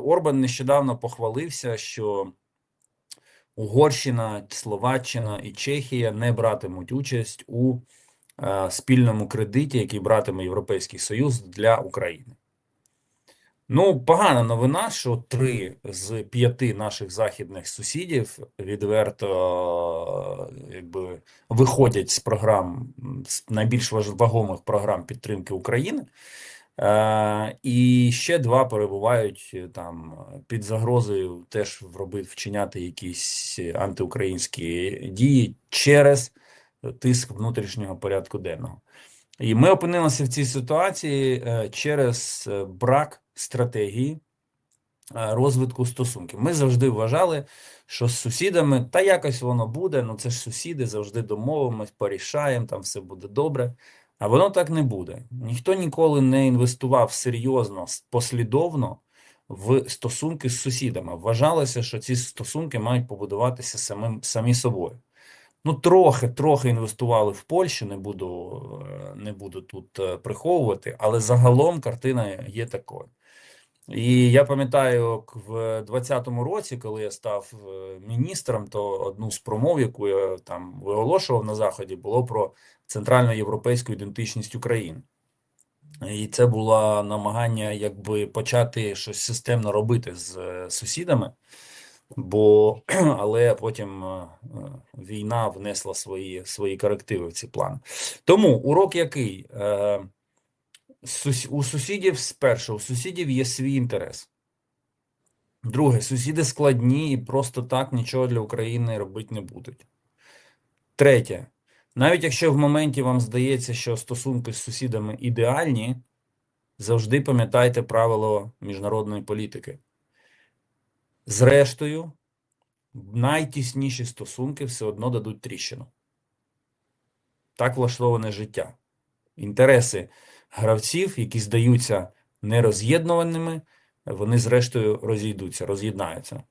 Орбан нещодавно похвалився, що Угорщина, Словаччина і Чехія не братимуть участь у е, спільному кредиті, який братиме Європейський Союз для України. Ну, погана новина, що три з п'яти наших західних сусідів відверто е, якби, виходять з програм, з найбільш вагомих програм підтримки України. Е, і ще два перебувають е, там е, під загрозою теж робити вчиняти якісь антиукраїнські дії через тиск внутрішнього порядку денного. І ми опинилися в цій ситуації е, через е, брак стратегії е, розвитку стосунків. Ми завжди вважали, що з сусідами та якось воно буде. Ну це ж сусіди, завжди домовимось, порішаємо, там все буде добре. А воно так не буде. Ніхто ніколи не інвестував серйозно, послідовно в стосунки з сусідами. Вважалося, що ці стосунки мають побудуватися самим самі собою. Ну, трохи, трохи інвестували в Польщу, не буду, е, не буду тут е, приховувати, але загалом картина є такою. І я пам'ятаю, в 2020 році, коли я став е, міністром, то одну з промов, яку я там виголошував на Заході, було про центральноєвропейську ідентичність України. І це було намагання якби почати щось системно робити з е, сусідами, бо але потім е, війна внесла свої, свої корективи в ці плани. Тому урок який? У сусідів спершу, у сусідів є свій інтерес. Друге, сусіди складні і просто так нічого для України робити не будуть. Третє, навіть якщо в моменті вам здається, що стосунки з сусідами ідеальні, завжди пам'ятайте правило міжнародної політики. Зрештою, найтісніші стосунки все одно дадуть тріщину. Так влаштоване життя. Інтереси гравців, які здаються нероз'єднуваними, вони зрештою розійдуться, роз'єднаються.